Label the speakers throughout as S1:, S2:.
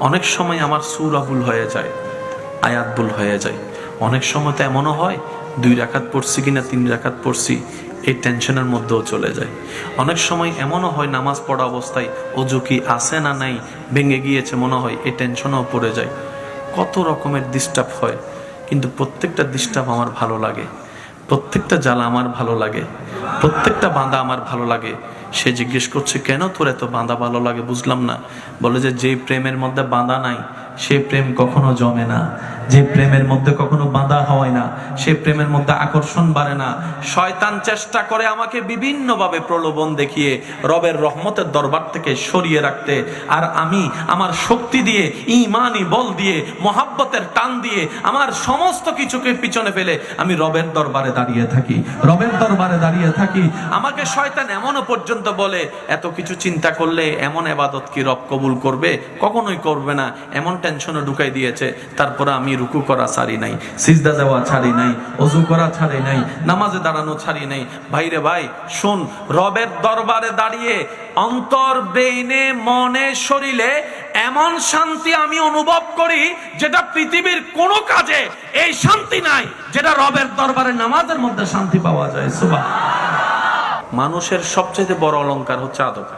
S1: অনেক সময় আমার সুরা ভুল হয়ে যায়, আয়াত হয়ে যায়। অনেক সময় তো এমনও হয়, দুই রাখাত পড়ছি কিনা, তিন রাখাত পড়ছি, এই টেনশনের মধ্যেও চলে যায়। অনেক সময় এমনও হয়, নামাজ পড়া অবস্থায় অজু কি আছে না নাই, ভেঙে গিয়েছে মনে হয়, এই টেনশনও পড়ে যায়। কত রকমের ডিস্টার্ব হয়, কিন্তু প্রত্যেকটা ডিস্টার্ব আমার ভালো লাগে। প্রত্যেকটা জ্বালা আমার ভালো লাগে, প্রত্যেকটা বাঁধা আমার ভালো লাগে। সে জিজ্ঞেস করছে, কেন তোর এত বাঁধা ভালো লাগে? বুঝলাম না। বলে যে যে প্রেমের মধ্যে বাঁধা নাই সে প্রেম কখনো জমে না। যে প্রেমের মধ্যে কখনো বাঁধা হয় না, সে প্রেমের মধ্যে আকর্ষণ বাড়ে না। শয়তান চেষ্টা করে আমাকে বিভিন্নভাবে প্রলোভন দেখিয়ে রবের রহমতের দরবার থেকে সরিয়ে রাখতে। আর আমি আমার শক্তি দিয়ে, ইমানি বল দিয়ে, মহাব্বতের টান দিয়ে আমার সমস্ত কিছুকে পিছনে ফেলে আমি রবের দরবারে দাঁড়িয়ে থাকি। রবের দরবারে দাঁড়িয়ে থাকি। আমাকে শয়তান এমনও পর্যন্ত বলে, এত কিছু চিন্তা করলে এমন এবাদত কি রব কবুল করবে? কখনোই করবে না। এমন টেনশনে ঢুকাই দিয়েছে। তারপরে আমি রুকু করা ছাড়ি নাই, সিজদা দেওয়া ছাড়ি নাই, অজু করা ছাড়ি নাই, নামাজে দাঁড়ানো ছাড়ি নাই। ভাইরে ভাই, শুন, রবের দরবারে দাঁড়িয়ে অন্তর বেইনে মনে, শরীরে এমন শান্তি আমি অনুভব করি যেটা পৃথিবীর কোনো কাজে এই শান্তি নাই, যেটা রবের দরবারে নামাজের মধ্যে শান্তি পাওয়া যায়। সুবাহ মানুষের সবচেয়ে বড় অলংকার হচ্ছে আদব।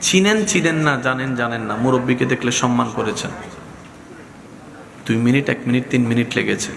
S1: চিনেন চিনেন না, জানেন জানেন না। মুরব্বীকে দেখলে সম্মান করেছেন। দুই মিনিট, এক মিনিট, তিন মিনিট লেগেছে।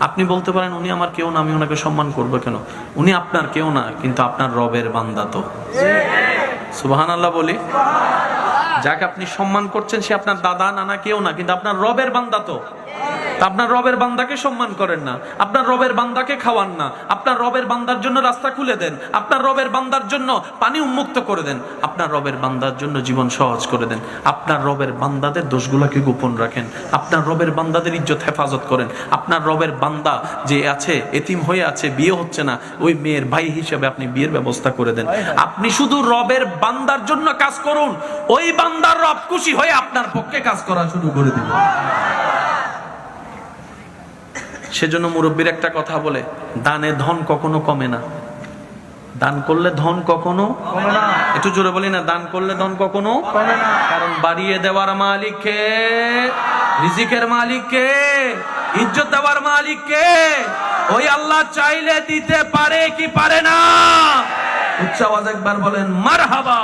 S1: আপনি বলতে পারেন, উনি আমার কেউ না, আমি ওনাকে সম্মান করব কেন? উনি আপনার কেউ না, কিন্তু আপনার রবের বান্দা তো। সুবাহান আল্লাহ বলি। যাকে আপনি সম্মান করছেন, সে আপনার দাদা, নানা কেউ না, কিন্তু আপনার রবের বান্দা তো। আপনার রবের বান্দাকে সম্মান করেন না। আপনার রবের বান্দাকে খাওয়ান না। আপনার রবের বান্দার জন্য রাস্তা খুলে দেন। আপনার রবের বান্দার জন্য পানি উন্মুক্ত করে দেন। আপনার রবের বান্দার জন্য জীবন সহজ করে দেন। আপনার রবের বান্দাদের দোষগুলোকে গোপন রাখেন। আপনার রবের বান্দাদের ইজ্জত হেফাজত করেন। আপনার রবের বান্দা যে আছে এতিম হয়ে আছে বিয়ে হচ্ছে না ওই মেয়ের ভাই হিসেবে আপনি বিয়ের ব্যবস্থা করে দেন। আপনি শুধু রবের বান্দার জন্য কাজ করুন। ওই বান্দার রব খুশি হয়ে আপনার পক্ষে কাজ করা শুরু করে দিন সেজন্য মুরব্বীর একটা কথা বলে দানে ধন কখনো কমে না। দান করলে ধন কখনো একটু জোরে বলি না দান করলে ধন কখনো কারণ বাড়িয়ে দেওয়ার মালিক কে? রিজিকের মালিক কে? ইজ্জত দেওয়ার মালিক কে? ওই আল্লাহ চাইলে দিতে পারে কি পারে না? উচ্চ আওয়াজ একবার বলেন মারহাবা।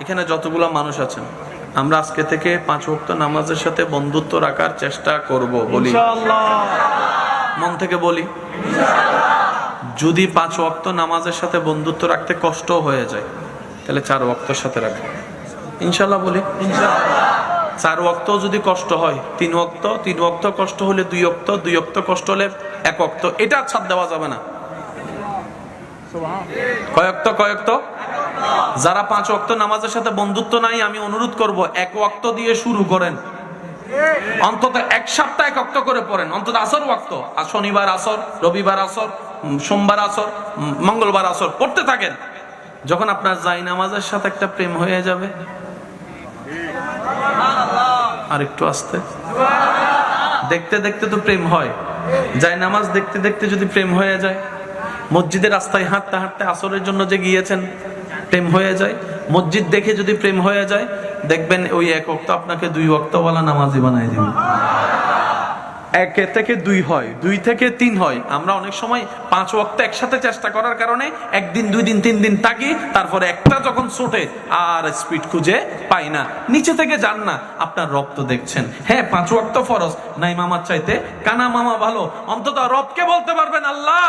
S1: এখানে যতগুলো মানুষ আছেন আমরা আজকে থেকে পাঁচ ওয়াক্ত নামাজের সাথে বন্ধুত্ব রাখার চেষ্টা করব বলি। মন থেকে বলি। যদি পাঁচ ওয়াক্ত নামাজের সাথে বন্ধুত্ব রাখতে কষ্ট হয়ে যায় তাহলে চার ওয়াক্তর সাথে রাখব। ইনশাল্লাহ বলি। চার ওয়াক্ত যদি কষ্ট হয় তিন ওয়াক্ত তিন ওয়াক্ত কষ্ট হলে দুই অক্ত দুই অক্ত কষ্ট হলে এক অক্ত এটা ছাড় দেওয়া যাবে না। কয়ক্ত কয়ক্ত যারা পাঁচ ওয়াক্ত নামাজের সাথে বন্ধুত্ব নাই, আমি অনুরোধ করব, এক ওয়াক্ত দিয়ে শুরু করেন। অন্তত এক সপ্তাহ এক অক্ত করে পড়েন। অন্তত আসর ওয়াক্ত। আর শনিবার আসর, রবিবার আসর সোমবার আসর মঙ্গলবার আসর, পড়তে থাকেন। যখন আপনার জাই নামাজের সাথে একটা প্রেম হয়ে যাবে। আর একটু আসতে। দেখতে দেখতে তো প্রেম হয়। জাই নামাজ দেখতে দেখতে যদি প্রেম হয়ে যায়, মসজিদের রাস্তায় হাঁটতে হাঁটতে আসরের জন্য যে গিয়েছেন প্রেম হয়ে যায়। মসজিদ দেখে যদি প্রেম হয়ে যায়, দেখবেন ওই এক অক্ত আপনাকে দুই অক্তওয়ালা নামাজি বানাই দিবে। এক থেকে দুই হয়, দুই থেকে তিন হয়। আমরা অনেক সময় পাঁচ ওয়াক্ত একসাথে চেষ্টা করার কারণে একদিন, দুই দিন, তিন দিন থাকি, তারপরে একটা যখন ছোটে, আর স্পিড খুঁজে পাই না। নিচে থেকে যান না, আপনার রব তো দেখছেন। হ্যাঁ পাঁচ ওয়াক্ত ফরজ, নাই মামার চাইতে। কানা মামা ভালো, অন্তত রবকে বলতে পারবেন, আল্লাহ,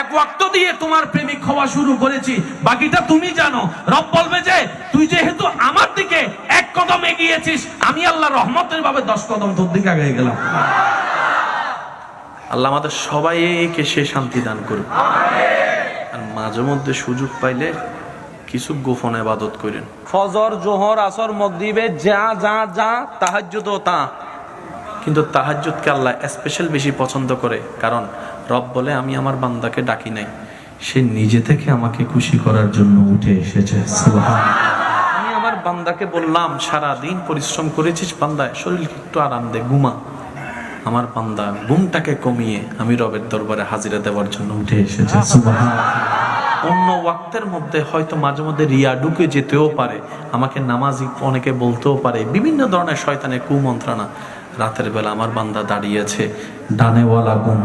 S1: এক ওয়াক্ত দিয়ে তোমার প্রেমিক হওয়া শুরু করেছি। বাকিটা তুমি জানো। রব বলবে যে, তুই যেহেতু আমার দিকে এক কদম এগিয়েছিস, আমি আল্লাহ রহমতের ভাবে দশ কদম তোর দিকে আগে গেলাম। আল্লাহ আমাদের সবাইকে সে শান্তি দান করুন আর মাঝে মধ্যে সুযোগ পাইলে কিছু গোপন আবাদত করেন। ফজর জোহর আসর মগরিবে যা যা যা তাহাজ্জুদ তা। কিন্তু তাহাজ্জুদকে আল্লাহ স্পেশাল বেশি পছন্দ করে। কারণ রব বলে আমি আমার বান্দাকে ডাকি নাই। সে নিজে থেকে আমাকে খুশি করার জন্য উঠে এসেছে। আমি আমার বান্দাকে বললাম সারা দিন পরিশ্রম করেছিস বান্দায় শরীরকে একটু আরাম দে ঘুমা। আমার বান্দা ঘুমটাকে কমিয়ে আমি রবের দরবারে হাজিরা দেওয়ার জন্য উঠে এসেছে। অন্য ওয়াক্তের মধ্যে হয়তো মাঝে মধ্যে রিয়া ঢুকে যেতেও পারে আমাকে নামাজি অনেকে বলতেও পারে বিভিন্ন ধরনের শয়তানের কুমন্ত্রণা। রাতের বেলা আমার বান্দা দাঁড়িয়েছে ডানেওয়ালা গুম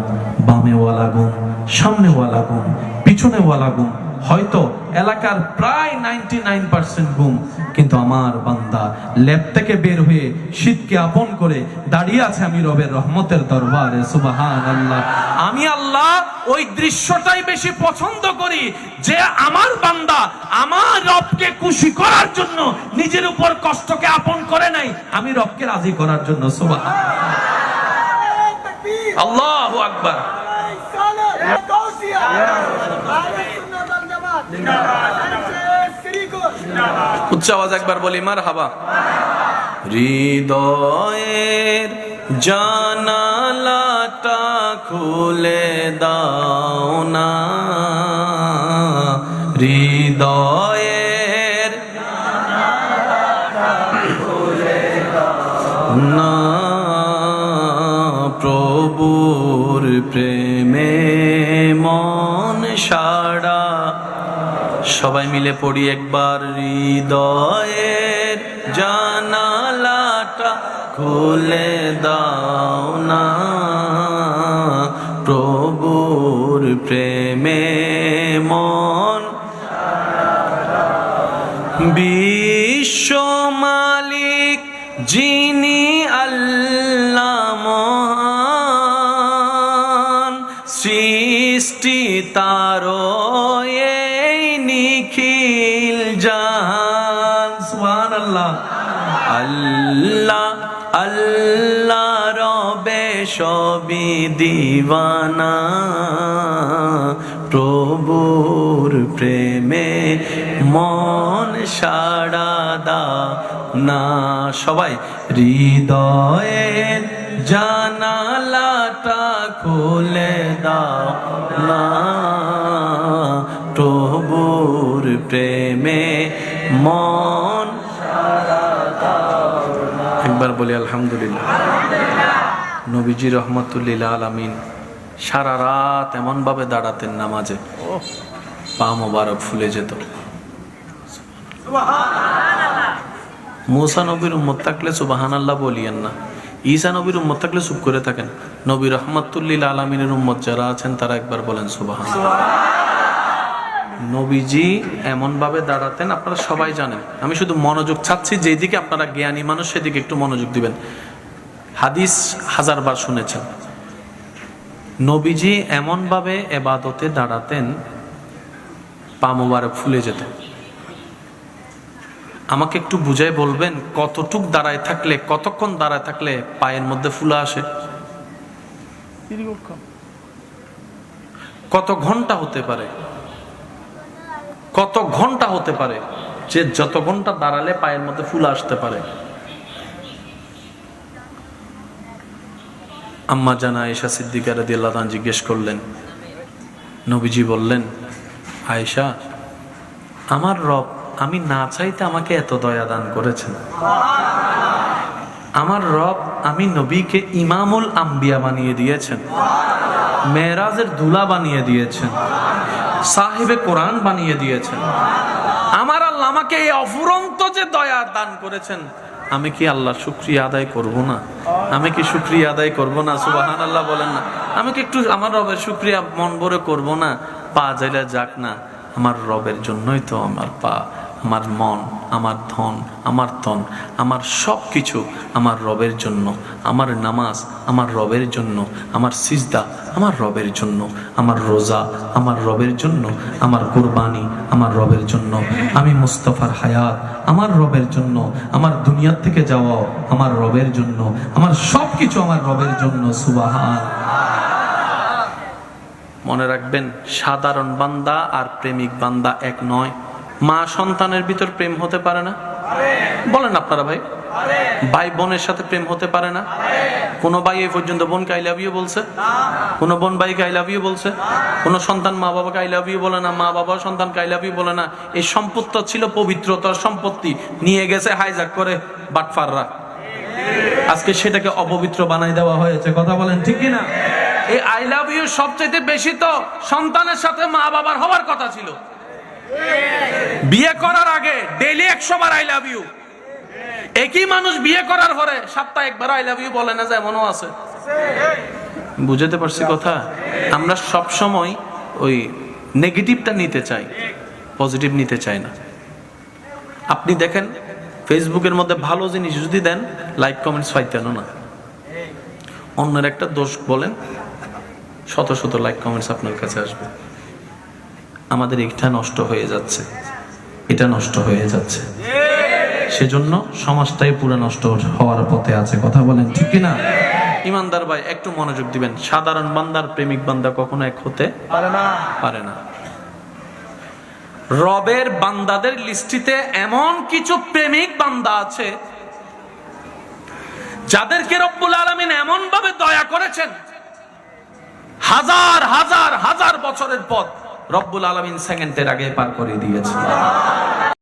S1: বামেওয়ালা গুম সামনেওয়ালা গুম পিছনেওয়ালা গুম হয়তো এলাকার প্রায় নাইনটি নাইন পার্সেন্ট ঘুম কিন্তু আমার বান্দা ল্যাব থেকে বের হয়ে শীতকে আপন করে দাঁড়িয়ে আছে আমি রবের রহমতের দরবারে সুবাহান আল্লাহ আমি আল্লাহ ওই দৃশ্যটাই বেশি পছন্দ করি যে আমার বান্দা আমার রবকে খুশি করার জন্য নিজের উপর কষ্টকে আপন করে নাই আমি রবকে রাজি করার জন্য সুবাহান আল্লাহ আকবার। উচ্চ আওয়াজ একবার বলি মার হাবা হৃদয়ের জানালাটা খুলে দাও না। হৃদয়ের না। প্রভুর প্রেমে সবাই মিলে পড়ি একবার হৃদয়ের জানালাটা খুলে দাও না। প্রভুর প্রেমে মন। বিশ্ব মালিক যিনি আল্লাহ মহান, সৃষ্টি তার সবই দিওয়ানা, প্রভুর প্রেমে মন সাড়া দাও না। সবাই হৃদয়ের জানালাটা খুলে দাও না। প্রভুর প্রেমে মন একবার বলি, আলহামদুলিল্লাহ। নবীজি রহমতুল্লিল আলমিন সারা রাত এমন ভাবে দাঁড়াতেন নামাজে। পা মোবারক ফুলে যেত। মুসা নবীর উম্মত থাকলে সুবাহান আল্লাহ বলিয়েন না। ঈসা নবীর উম্মত থাকলে চুপ করে থাকেন। নবী রহমতুল্লিল আলমিনের উম্মত যারা আছেন, তারা একবার বলেন সুবাহান নবীজি এমনভাবে দাঁড়াতেন, আপনারা সবাই জানেন। আমি শুধু মনোযোগ চাচ্ছি যেদিকে আপনারা জ্ঞানী মানুষ, সেদিকে একটু মনোযোগ দিবেন। হাদিস হাজারবার শুনেছেন। নবীজি এমনভাবে এবাদতে দাঁড়াতেন পা মোবারক ফুলে যেত। আমাকে একটু বুঝাই বলবেন কতটুক দাঁড়ায় থাকলে কতক্ষণ দাঁড়ায় থাকলে পায়ের মধ্যে ফুলা আসে? কত ঘণ্টা হতে পারে? কত ঘণ্টা হতে পারে যে যত ঘণ্টা দাঁড়ালে পায়ের মধ্যে ফুল আসতে পারে? আম্মা জানা আয়েশা সিদ্দিকা রাদি জিজ্ঞেস করলেন, নবীজি বললেন, আয়েশা, আমার রব আমি না চাইতে আমাকে এত দয়া দান করেছেন। আমার রব আমি নবীকে ইমামুল আম্বিয়া বানিয়ে দিয়েছেন, মেয়েরাজের দুলা বানিয়ে দিয়েছেন, সাহেবে কোরআন বানিয়ে দিয়েছেন। আমার আল্লাহ আমাকে এই অফুরন্ত যে দয়া দান করেছেন আমি কি আল্লাহ শুক্রিয়া আদায় করব না? আমি কি শুক্রিয়া আদায় করব না? সুবাহান আল্লাহ বলেন না। আমি কি একটু আমার রবের শুক্রিয়া মন ভরে করব না? পা যাইলে যাক না। আমার রবের জন্যই তো আমার পা। আমার মন, আমার ধন, আমার তন, আমার সব কিছু আমার রবের জন্য, আমার নামাজ আমার রবের জন্য, আমার সিজদা আমার রবের জন্য, আমার রোজা আমার রবের জন্য, আমার কোরবানি আমার রবের জন্য, আমি মুস্তফার হায়াত আমার রবের জন্য, আমার দুনিয়ার থেকে যাওয়া আমার রবের জন্য, আমার সব কিছু আমার রবের জন্য, সুবাহান। মনে রাখবেন, সাধারণ বান্দা আর প্রেমিক বান্দা এক নয়। মা সন্তানের ভিতর প্রেম হতে পারে না? বলেন আপনারা ভাই। ভাই বোনের সাথে প্রেম হতে পারে না? কোন ভাই এই পর্যন্ত বোনকে আই লাভ বলছে? কোন বোন ভাইকে আই লাভ বলছে? কোন সন্তান মা বাবাকে আই লাভ বলে না, মা বাবা সন্তানকে আই বলে না। এই সম্পত্তি ছিল পবিত্রতার সম্পত্তি। নিয়ে গেছে হাইজাক করে বাটফাররা। আজকে সেটাকে অপবিত্র বানাই দেওয়া হয়েছে। কথা বলেন ঠিক কিনা? এই আই লাভ ইউ সবচেয়ে বেশি তো সন্তানের সাথে মা বাবার হওয়ার কথা ছিল। বিয়ে করার আগে ডেইলি একশো বার আই লাভ ইউ একই মানুষ বিয়ে করার পরে সপ্তাহে একবার আই লাভ ইউ বলে না যে এমনও আছে। বুঝতে পারছি কথা? আমরা সব সময় ওই নেগেটিভটা নিতে চাই পজিটিভ নিতে চাই না। আপনি দেখেন ফেসবুকের মধ্যে ভালো জিনিস যদি দেন লাইক কমেন্টস পাইতেন না। অন্যের একটা দোষ বলেন, শত শত লাইক কমেন্টস আপনার কাছে আসবে। আমাদের এটা নষ্ট হয়ে যাচ্ছে। এটা নষ্ট হয়ে যাচ্ছে। সেজন্য সমাজটাই পুরো নষ্ট হওয়ার পথে আছে। কথা বলেন ঠিক কি না ইমানদার ভাই একটু মনোযোগ দিবেন। সাধারণ বান্দার প্রেমিক বান্দা কখনো এক হতে পারে না। পারে না। রবের বান্দাদের লিস্টিতে এমন কিছু প্রেমিক বান্দা আছে যাদেরকে রব্বুল আলমিন এমন ভাবে দয়া করেছেন হাজার হাজার হাজার বছরের পথ। রব্বুল আলমিন সেকেন্ডের আগে পার করে দিয়েছে।